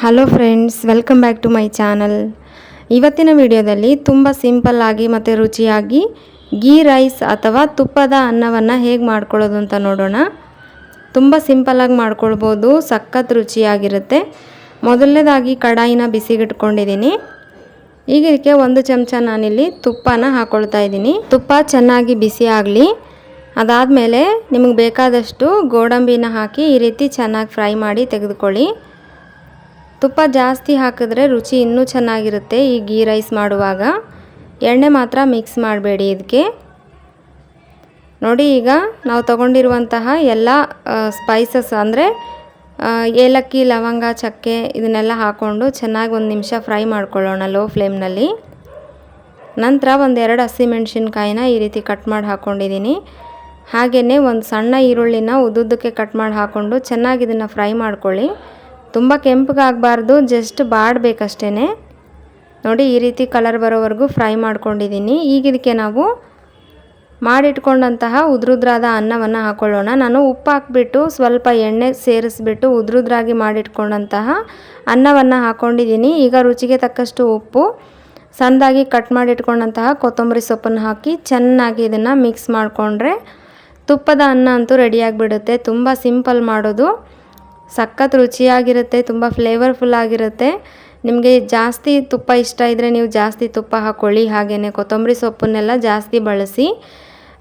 Hello friends welcome back to my channel ಇವತ್ತಿನ ವಿಡಿಯೋದಲ್ಲಿ ತುಂಬ ಸಿಂಪಲ್ಲಾಗಿ ಮತ್ತು ರುಚಿಯಾಗಿ ಗೀ ರೈಸ್ ಅಥವಾ ತುಪ್ಪದ ಅನ್ನವನ್ನು ಹೇಗೆ ಮಾಡ್ಕೊಳ್ಳೋದು ಅಂತ ನೋಡೋಣ. ತುಂಬ ಸಿಂಪಲ್ಲಾಗಿ ಮಾಡ್ಕೊಳ್ಬೋದು, ಸಖತ್ ರುಚಿಯಾಗಿರುತ್ತೆ. ಮೊದಲನೇದಾಗಿ ಕಡಾಯಿನ ಬಿಸಿಗಿಟ್ಕೊಂಡಿದ್ದೀನಿ. ಈಗ ಇದಕ್ಕೆ ಒಂದು ಚಮಚ ನಾನಿಲ್ಲಿ ತುಪ್ಪನ ಹಾಕ್ಕೊಳ್ತಾ ಇದ್ದೀನಿ. ತುಪ್ಪ ಚೆನ್ನಾಗಿ ಬಿಸಿ ಆಗಲಿ, ಅದಾದಮೇಲೆ ನಿಮಗೆ ಬೇಕಾದಷ್ಟು ಗೋಡಂಬಿನ ಹಾಕಿ ಈ ರೀತಿ ಚೆನ್ನಾಗಿ ಫ್ರೈ ಮಾಡಿ ತೆಗೆದುಕೊಳ್ಳಿ. ತುಪ್ಪ ಜಾಸ್ತಿ ಹಾಕಿದ್ರೆ ರುಚಿ ಇನ್ನೂ ಚೆನ್ನಾಗಿರುತ್ತೆ ಈ ಗೀ ರೈಸ್ ಮಾಡುವಾಗ. ಎಣ್ಣೆ ಮಾತ್ರ ಮಿಕ್ಸ್ ಮಾಡಬೇಡಿ ಇದಕ್ಕೆ ನೋಡಿ ಈಗ ನಾವು ತಗೊಂಡಿರುವಂತಹ ಎಲ್ಲ ಸ್ಪೈಸಸ್ ಅಂದರೆ ಏಲಕ್ಕಿ, ಲವಂಗ, ಚಕ್ಕೆ ಇದನ್ನೆಲ್ಲ ಹಾಕ್ಕೊಂಡು ಚೆನ್ನಾಗಿ ಒಂದು ನಿಮಿಷ ಫ್ರೈ ಮಾಡ್ಕೊಳ್ಳೋಣ ಲೋ ಫ್ಲೇಮ್ನಲ್ಲಿ ನಂತರ ಒಂದು ಎರಡು ಹಸಿಮೆಣ್ಸಿನ್ಕಾಯಿನ ಈ ರೀತಿ ಕಟ್ ಮಾಡಿ ಹಾಕ್ಕೊಂಡಿದ್ದೀನಿ ಹಾಗೆಯೇ ಒಂದು ಸಣ್ಣ ಈರುಳ್ಳಿನ ಉದ್ದುದ್ದಕ್ಕೆ ಕಟ್ ಮಾಡಿ ಹಾಕ್ಕೊಂಡು ಚೆನ್ನಾಗಿ ಇದನ್ನು ಫ್ರೈ ಮಾಡ್ಕೊಳ್ಳಿ. ತುಂಬ ಕೆಂಪಗಾಗಬಾರ್ದು ಜಸ್ಟ್ ಬಾಡಬೇಕಷ್ಟೇ ನೋಡಿ, ಈ ರೀತಿ ಕಲರ್ ಬರೋವರೆಗೂ ಫ್ರೈ ಮಾಡ್ಕೊಂಡಿದ್ದೀನಿ. ಈಗ ಇದಕ್ಕೆ ನಾವು ಮಾಡಿಟ್ಕೊಂಡಂತಹ ಉದ್ರುದ್ರಾದ ಅನ್ನವನ್ನು ಹಾಕ್ಕೊಳ್ಳೋಣ ನಾನು ಉಪ್ಪು ಹಾಕ್ಬಿಟ್ಟು, ಸ್ವಲ್ಪ ಎಣ್ಣೆ ಸೇರಿಸ್ಬಿಟ್ಟು ಉದ್ರುದ್ರಾಗಿ ಮಾಡಿಟ್ಕೊಂಡಂತಹ ಅನ್ನವನ್ನು ಹಾಕ್ಕೊಂಡಿದ್ದೀನಿ ಈಗ ರುಚಿಗೆ ತಕ್ಕಷ್ಟು ಉಪ್ಪು, ಸಣ್ಣದಾಗಿ ಕಟ್ ಮಾಡಿಟ್ಕೊಂಡಂತಹ ಕೊತ್ತಂಬರಿ ಸೊಪ್ಪನ್ನು ಹಾಕಿ ಚೆನ್ನಾಗಿ ಇದನ್ನು ಮಿಕ್ಸ್ ಮಾಡಿಕೊಂಡ್ರೆ ತುಪ್ಪದ ಅನ್ನ ಅಂತೂ ರೆಡಿಯಾಗಿಬಿಡುತ್ತೆ ತುಂಬ ಸಿಂಪಲ್ ಮಾಡೋದು. ಸಖತ್ ರುಚಿಯಾಗಿರುತ್ತೆ, ತುಂಬ ಫ್ಲೇವರ್ಫುಲ್ ಆಗಿರುತ್ತೆ. ನಿಮಗೆ ಜಾಸ್ತಿ ತುಪ್ಪ ಇಷ್ಟ ಇದ್ದರೆ ನೀವು ಜಾಸ್ತಿ ತುಪ್ಪ ಹಾಕ್ಕೊಳ್ಳಿ ಹಾಗೆಯೇ ಕೊತ್ತಂಬರಿ ಸೊಪ್ಪನ್ನೆಲ್ಲ ಜಾಸ್ತಿ ಬಳಸಿ.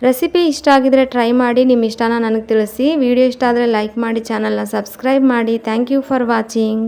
ರೆಸಿಪಿ ಇಷ್ಟ ಆಗಿದರೆ ಟ್ರೈ ಮಾಡಿ, ನಿಮ್ಮ ಇಷ್ಟನ ನನಗೆ ತಿಳಿಸಿ. ವಿಡಿಯೋ ಇಷ್ಟ ಆದರೆ ಲೈಕ್ ಮಾಡಿ, ಚಾನಲ್ನ ಸಬ್ಸ್ಕ್ರೈಬ್ ಮಾಡಿ. Thank you for watching.